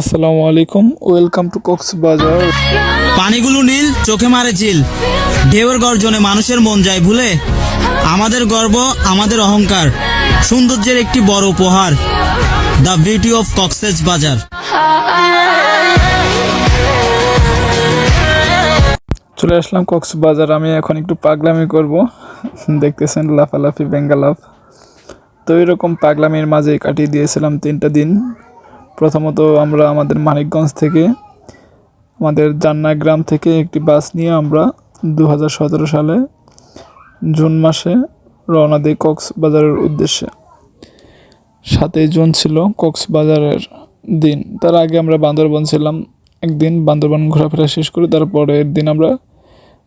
আসসালামু আলাইকুম welcome to Cox's Bazar পানিগুলো নীল চোখে মারে ঝিল ঢেউয়ের গর্জনে মানুষের মন যায় ভুলে। আমাদের গর্ব আমাদের অহংকার। সৌন্দর্যের একটি বড় উপহার। দ্য বিউটি অফ কক্সেস বাজার। চলে আসলাম কক্সবাজার আমি এখন একটু পাগলামি করব। দেখতেছেন লাফালাফি বেঙ্গালাফ। তো এরকম পাগলামির মাঝে কাটিয়ে দিয়েছিলাম তিনটা দিন। প্রথমত আমরা আমাদের মানিকগঞ্জ থেকে, আমাদের জান্না গ্রাম থেকে একটি বাস নিয়ে আমরা দু হাজার সতেরো সালে জুন মাসে রওনা দিই কক্সবাজারের উদ্দেশ্যে। সাতই জুন ছিল কক্সবাজারের দিন। তার আগে আমরা বান্দরবন ছিলাম। একদিন বান্দরবন ঘোরাফেরা শেষ করে তারপরের দিন আমরা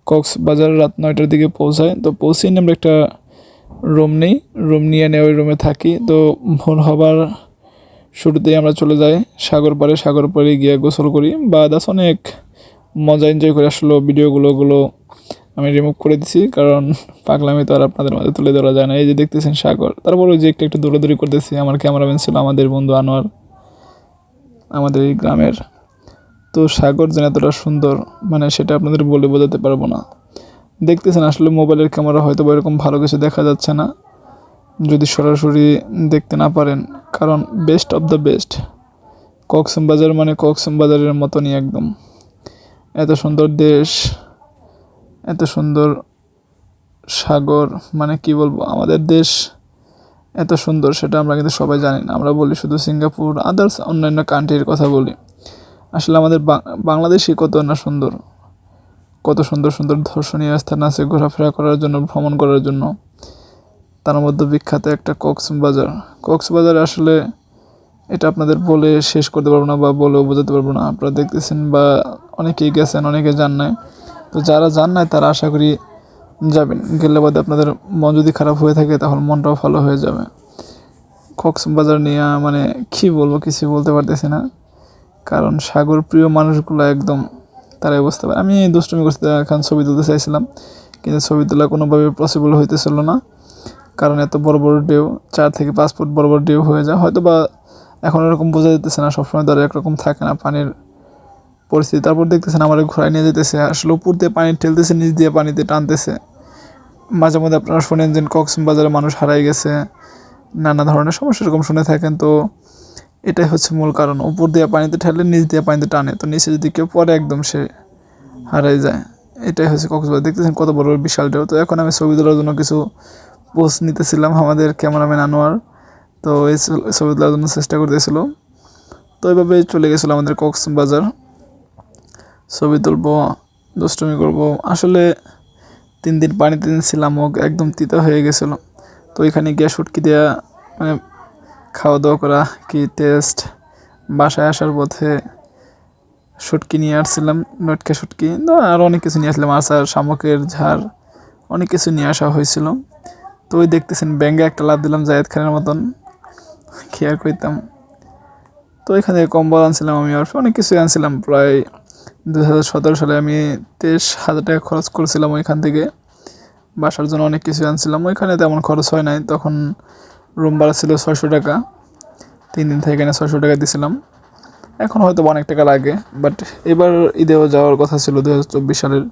কক্সবাজার রাত নয়টার দিকে পৌঁছাই। তো পৌঁছে নিয়ে আমরা একটা রুম নিই। রুম নিয়ে নিয়ে ওই রুমে থাকি। তো ভোর হবার শুরুতেই আমরা চলে যাই সাগর পাড়ে। সাগর পাড়ে গিয়ে গোসল করি। বা দাস অনেক মজা এনজয় করে আসলো ভিডিওগুলো গুলো আমি রিমুভ করে দিছি। কারণ পাগলামি তো আর আপনাদের মাঝে তুলে ধরা যায় না। এই যে দেখতেছেন সাগর তারপর ওই যে একটু একটু দৌড়াদৌড়ি করতেছি। আমার ক্যামেরাম্যান ছিল আমাদের বন্ধু আনোয়ার, আমাদের এই গ্রামের। তো সাগর যেন এতটা সুন্দর মানে সেটা আপনাদের বলে বোঝাতে পারব না। দেখতেছেন আসলে মোবাইলের ক্যামেরা হয়তো বা এরকম ভালো কিছু দেখা যাচ্ছে না। যদি সরাসরি দেখতে না পারেন কারণ best of the best Cox's Bazar মানে কক্সবাজারের মতনই একদম। এত সুন্দর দেশ, এত সুন্দর সাগর মানে কি বলব, আমাদের দেশ এত সুন্দর সেটা আমরা কিন্তু সবাই জানি না। আমরা বলি শুধু সিঙ্গাপুর আদার্স অন্যান্য কান্ট্রির কথা বলি। আসলে আমাদের বাংলাদেশই কত না সুন্দর। কত সুন্দর সুন্দর দর্শনীয় স্থান আছে ঘোরাফেরা করার জন্য, ভ্রমণ করার জন্য। তার মধ্যে বিখ্যাত একটা কক্সবাজার। কক্সবাজার আসলে এটা আপনাদের বলে শেষ করতে পারব না বা বলেও বোঝাতে পারব না। আপনারা দেখতেছেন বা অনেকেই গেছেন, অনেকে যান নাই। তো যারা যান নাই, তারা আশা করি যাবেন। গেলে বাদে আপনাদের মন যদি খারাপ হয়ে থাকে, তাহলে মনটাও ভালো হয়ে যাবে। কক্সবাজার নিয়ে মানে কী বলব কিছু বলতে পারতেছি না। কারণ সাগর প্রিয় মানুষগুলো একদম তারাই বুঝতে পারে। আমি দুষ্টুমি করতে এখন ছবি তুলতে চাইছিলাম, কিন্তু ছবি তোলা কোনোভাবে পসিবল হইতেছিল না। কারণ এত বড় বড় ঢেউ, চার থেকে পাঁচ ফুট বড় বড় ঢেউ হয়ে যায়। হয়তো বা এখন এরকম বোঝা যেতেছে না, সবসময় আর একরকম থাকে না পানির পরিস্থিতি। তারপর দেখতেছেন আমার ঘোরায় নিয়ে যেতেছে, আসলে উপর দিয়ে পানি ঠেলতেছে, নিচ দিয়ে পানিতে টানতেছে। মাঝে মধ্যে আপনারা শোনেন যে কক্সবাজারে মানুষ হারাই গেছে, নানা ধরনের সমস্যা এরকম শুনে থাকেন। তো এটাই হচ্ছে মূল কারণ, উপর দিয়ে পানিতে ঠেলে নিচ দিয়ে পানিতে টানে। তো নিচে যদি কেউ পরে একদম সে হারাই যায়। এটাই হচ্ছে কক্সবাজার। দেখতেছেন কত বড় বড় বিশাল ঢেউ। তো এখন আমি ছবি তোলার জন্য কিছু পোস্ট নিতেছিলাম আমাদের ক্যামেরাম্যান আনোয়ার। তো এই ছবি তোলার জন্য চেষ্টা করতেছিল। তো এইভাবে চলে গেছিল আমাদের কক্সবাজার। ছবি তুলবো, দুষ্টুমি করব। আসলে তিন দিন পানিতে ছিলাম ও একদম তিতা হয়ে গেছিল। তো ওইখানে গিয়ে শুটকি দেওয়া মানে খাওয়া দাওয়া করা কি টেস্ট বাসায় আসার পথে শুটকি নিয়ে আসছিলাম নটকে শুটকি আর অনেক কিছু নিয়ে আসলাম, আচার, শামুকের ঝাড় অনেক কিছু নিয়ে আসা হয়েছিল। তো ওই দেখতেছেন, ব্যাঙ্গে একটা লাভ দিলাম, জায়েদ খানের মতন। কি আর কইতাম। তো এখান কম্বল আনছিলাম আমি, আর অনেক কিছুই আনছিলাম। প্রায় দু হাজার সতেরো সালে আমি তেইশ হাজার টাকা খরচ করেছিলাম ওইখান থেকে। বাসার জন্য অনেক কিছু আনছিলাম। ওইখানে তেমন খরচ হয় নাই। তখন রুম ভাড়া ছিল ছয়শো টাকা। তিন দিন থেকে এখানে ছয়শো টাকা দিয়েছিলাম এখন হয়তো অনেক টাকা লাগে বাট এবার ঈদেও যাওয়ার কথা ছিল দু হাজার চব্বিশ সালের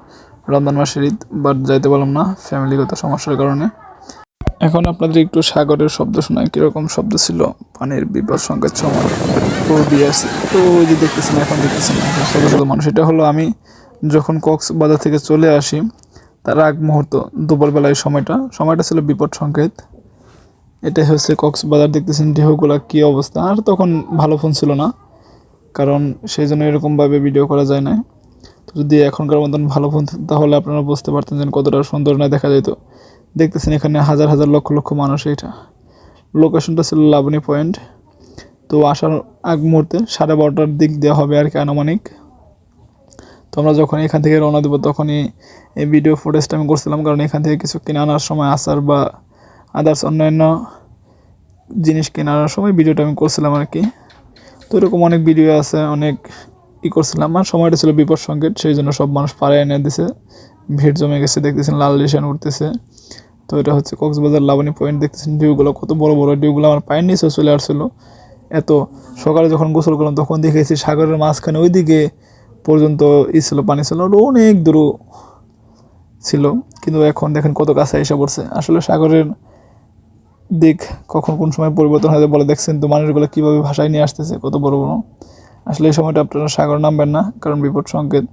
রমজান মাসের ঈদ বাট যাইতে পারলাম না। ফ্যামিলিগত সমস্যার কারণে। এখন আপনাদের একটু সাগরের শব্দ শোনায়, কীরকম শব্দ ছিল? পানির বিপদ সংকেত সময়। তো দিয়ে তো ওই যে দেখতেছেন, এখন দেখতেছেন। শত শত মানুষ এটা হলো আমি যখন কক্সবাজার থেকে চলে আসি, তার আগ মুহূর্ত দুপুরবেলায় সময়টা সময়টা ছিল বিপদ সংকেত। এটাই হচ্ছে কক্সবাজার, দেখতেছেন ঢেউগুলা কী অবস্থা। আর তখন ভালো ফোন ছিল না, কারণ সেই জন্য এরকমভাবে ভিডিও করা যায় না তো যদি এখনকার মতন ভালো ফোন, তাহলে আপনারা বুঝতে পারতেন যে কতটা সুন্দর না দেখা যেত দেখতেছেন এখানে হাজার হাজার লক্ষ লক্ষ মানুষ এটা। লোকেশনটা ছিল লাবণী পয়েন্ট তো আসার আগ মুহূর্তে সাড়ে বারোটার দিক দেওয়া হবে আর কি আনুমানিক। তো আমরা যখন এখান থেকে রওনা দেবো, তখনই এই ভিডিও ফুটেজটা আমি করছিলাম, কারণ এখান থেকে কিছু কিনে আনার সময় আসার বা আদার্স অন্যান্য জিনিস কেনার সময় ভিডিওটা আমি করছিলাম আর কি। তো এরকম অনেক ভিডিও আছে, অনেক ই করছিলাম। আর সময়টা ছিল বিপদ সংকেত, সেই জন্য সব মানুষ পাড়ায় এনে দিছে। ভিড় জমে গেছে, দেখতেছেন লাল লিশান উঠতেছে। তো এটা হচ্ছে কক্সবাজার লাবণী পয়েন্ট দেখতেছেন ডিউগুলো কত বড় বড় ডিউগুলো আমার পায়ের নিচেও চলে আসছিল। এত, সকালে যখন গোসল করলাম, তখন দেখেছি সাগরের মাঝখানে ওইদিকে পর্যন্ত ই ছিল, পানি ছিল, আর অনেক দূর ছিল। কিন্তু এখন দেখেন কত কাছে এসে পড়ছে। আসলে সাগরের দিক কখন কোন সময় পরিবর্তন হয়ে বলে দেখছেন তো, মানুষগুলো কীভাবে ভাষায় নিয়ে আসতেছে, কত বড় বড়। আসলে এই সময়টা আপনারা সাগর নামবেন না, কারণ বিপদ সংকেত।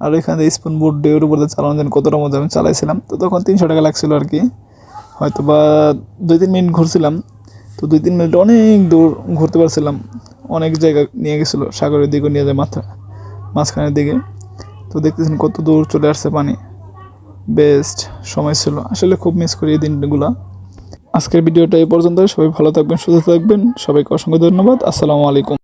আর এখানে স্পুন বোট ডেউর উপরে চালানো যেন কতটা মজা আমি চালাইছিলাম। তো তখন তিনশো টাকা লাগছিল আর কি। হয়তো বা দুই তিন মিনিট ঘুরছিলাম। তো দুই তিন মিনিট অনেক দূর ঘুরতে পারছিলাম। অনেক জায়গা নিয়ে গেছিল, সাগরের দিকে নিয়ে যায় মাথা, মাঝখানের দিকে। তো দেখতেছেন কত দূর চলে আসছে পানি। বেস্ট সময় ছিল। আসলে খুব মিস করি এই দিনগুলো। আজকের ভিডিওটা এই পর্যন্ত সবাই ভালো থাকবেন, সুস্থ থাকবেন। সবাইকে অসংখ্য ধন্যবাদ। আসসালামু আলাইকুম।